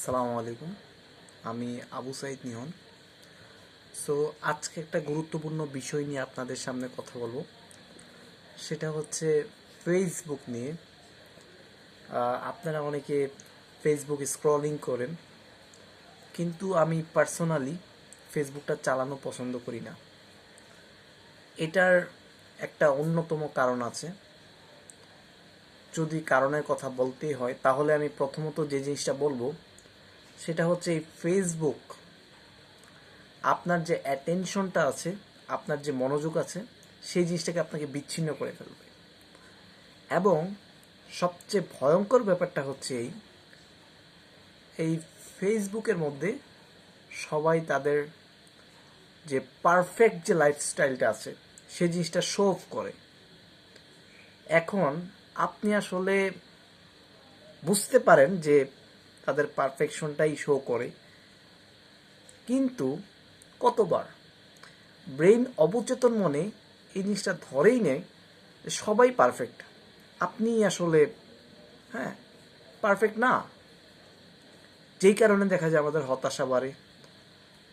আসসালামু আলাইকুম। আমি আবু সাইদ নিহন। সো আজকে একটা গুরুত্বপূর্ণ বিষয় নিয়ে আপনাদের সামনে কথা বলব। সেটা হচ্ছে ফেসবুক নিয়ে। আপনারা অনেকে ফেসবুক স্ক্রলিং করেন, কিন্তু আমি পার্সোনালি ফেসবুকটা চালানো পছন্দ করি না। এটার একটা অন্যতম কারণ আছে। যদি কারণের কথা বলতেই হয়, তাহলে আমি প্রথমত যে জিনিসটা বলব সেটা হচ্ছে এই ফেসবুক আপনার যে অ্যাটেনশনটা আছে, আপনার যে মনোযোগ আছে, সেই জিনিসটাকে আপনাকে বিচ্ছিন্ন করে ফেলবে। এবং সবচেয়ে ভয়ঙ্কর ব্যাপারটা হচ্ছে এই এই ফেসবুকের মধ্যে সবাই তাদের যে পারফেক্ট যে লাইফস্টাইলটা আছে সেই জিনিসটা শো অফ করে। এখন আপনি আসলে বুঝতে পারেন যে তাদের পারফেকশনটাই শো করে। কিন্তু কতবার? ব্রেন অবচেতন মনে এই জিনিসটা ধরেই নেয় যে সবাই পারফেক্ট আপনি আসলে হ্যাঁ পারফেক্ট না। যেই কারণে দেখা যায় আমাদের হতাশা বাড়ে,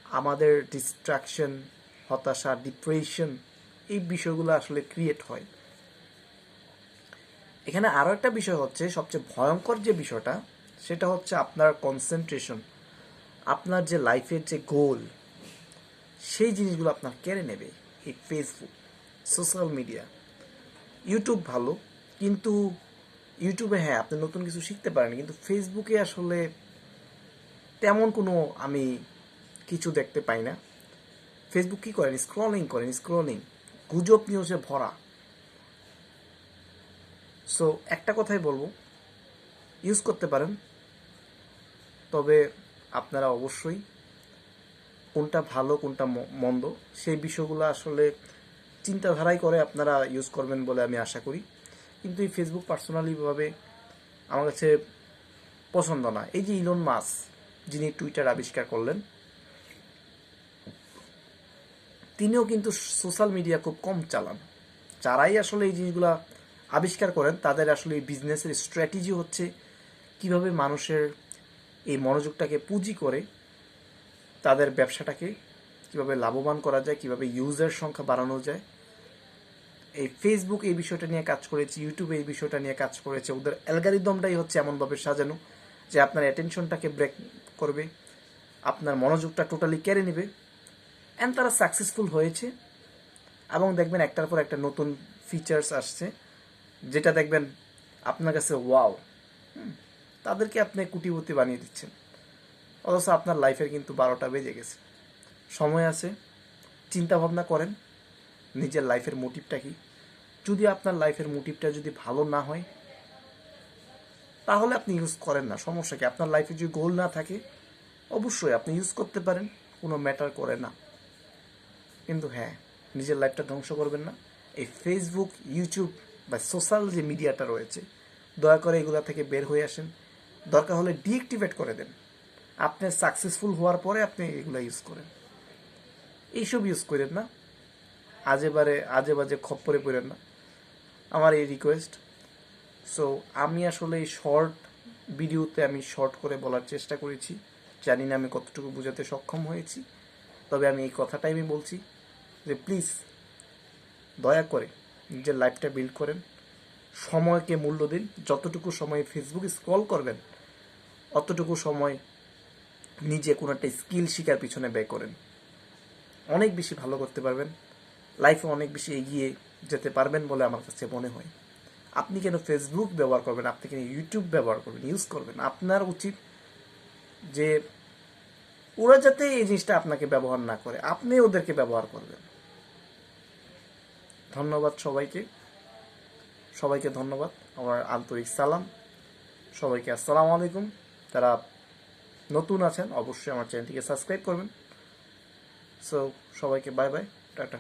আমাদের ডিস্ট্রাকশন হতাশা ডিপ্রেশন এই বিষয়গুলো আসলে ক্রিয়েট হয়। এখানে আরও একটা বিষয় হচ্ছে সবচেয়ে ভয়ঙ্কর যে বিষয়টা সেটা হচ্ছে আপনার কনসেন্ট্রেশন আপনার যে লাইফের যে গোল সেই জিনিসগুলো আপনার কেড়ে নেবে এই ফেসবুক সোশ্যাল মিডিয়া ইউটিউব ভালো, কিন্তু ইউটিউবে হ্যাঁ আপনি নতুন কিছু শিখতে পারেন, কিন্তু ফেসবুকে আসলে তেমন কোনো আমি কিছু দেখতে পাই না। ফেসবুক কী করেন? স্ক্রলিং করেন স্ক্রলিং গুজব নিউজে ভরা। সো একটা কথাই বলব ইউজ করতে পারেন। তবে আপনারা অবশ্যই কোনটা ভালো, কোনটা মন্দ, সেই বিষয়গুলো আসলে চিন্তাধারাই করে আপনারা ইউজ করবেন বলে আমি আশা করি। কিন্তু এই ফেসবুক পার্সোনালিভাবে আমার কাছে পছন্দ না। এই যে ইলন মাস যিনি টুইটার আবিষ্কার করলেন, তিনিও কিন্তু সোশ্যাল মিডিয়া খুব কম চালান। যারাই আসলে এই জিনিসগুলা আবিষ্কার করেন, তাদের আসলে বিজনেসের স্ট্র্যাটেজি হচ্ছে কীভাবে মানুষের এই মনোযোগটাকে পুঁজি করে তাদের ব্যবসাটাকে কীভাবে লাভবান করা যায়, কীভাবে ইউজার সংখ্যা বাড়ানো যায়। এই ফেসবুক এই বিষয়টা নিয়ে কাজ করেছে ইউটিউব এই বিষয়টা নিয়ে কাজ করেছে। ওদের অ্যালগারিদমটাই হচ্ছে এমনভাবে সাজানো যে আপনার অ্যাটেনশনটাকে ব্রেক করবে, আপনার মনোযোগটা টোটালি কেড়ে নেবে অ্যান্ড তারা সাকসেসফুল হয়েছে। এবং দেখবেন একটার পর একটা নতুন ফিচার্স আসছে, যেটা দেখবেন আপনার কাছে ওয়াও তাদেরকে আপনি কুটিপতি বানিয়ে দিচ্ছেন। অথচ আপনার লাইফের কিন্তু বারোটা বেজে গেছে। সময় আছে চিন্তা ভাবনা করেন, নিজের লাইফের মোটিভটা কি? যদি আপনার লাইফের মোটিভটা যদি ভালো না হয়, তাহলে আপনি ইউজ করেন না। সমস্যা কি? আপনার লাইফে যদি গোল না থাকে, অবশ্যই আপনি ইউজ করতে পারেন, কোনো ম্যাটার করে না। কিন্তু হ্যাঁ নিজের লাইফটা ধ্বংস করবেন না। এই ফেসবুক ইউটিউব বা সোশ্যাল যে মিডিয়াটা রয়েছে, দয়া করে এগুলা থেকে বের হয়ে আসেন। দরকার হলে ডিঅ্যাক্টিভেট করে দেন। আপনি সাকসেসফুল হওয়ার পরে আপনি এগুলো ইউজ করেন। এইসব ইউজ করেন না। আজে বারে, আজে বাজে খপ্পরে পড়েন না। আমার এই রিকোয়েস্ট সো আমি আসলে এই শর্ট ভিডিওতে আমি শর্ট করে বলার চেষ্টা করেছি। জানি না আমি কতটুকু বোঝাতে সক্ষম হয়েছি। তবে আমি এই কথাটাই আমি বলছি যে প্লিজ দয়া করে নিজের লাইফটা বিল্ড করেন। সময়কে মূল্য দিন। যতটুকু সময় ফেসবুকে স্ক্রল করবেন, অতটুকু সময় নিজে কোনো একটা স্কিল শেখার পিছনে ব্যয় করেন। অনেক বেশি ভালো করতে পারবেন। লাইফে অনেক বেশি এগিয়ে যেতে পারবেন বলে আমার কাছে মনে হয়। আপনি কেন ফেসবুক ব্যবহার করবেন? আপনি কেন ইউটিউব ব্যবহার করবেন? ইউজ করবেন? আপনার উচিত যে ওরা যাতে এই জিনিসটা আপনাকে ব্যবহার না করে, আপনি ওদেরকে ব্যবহার করবেন। ধন্যবাদ সবাইকে। সবাইকে ধন্যবাদ। আমার আন্তরিক সালাম। সবাইকে আসসালামু আলাইকুম। যারা নতুন আছেন, অবশ্যই আমার চ্যানেলটিকে সাবস্ক্রাইব করবেন। সো সবাইকে বাই বাই টাটা।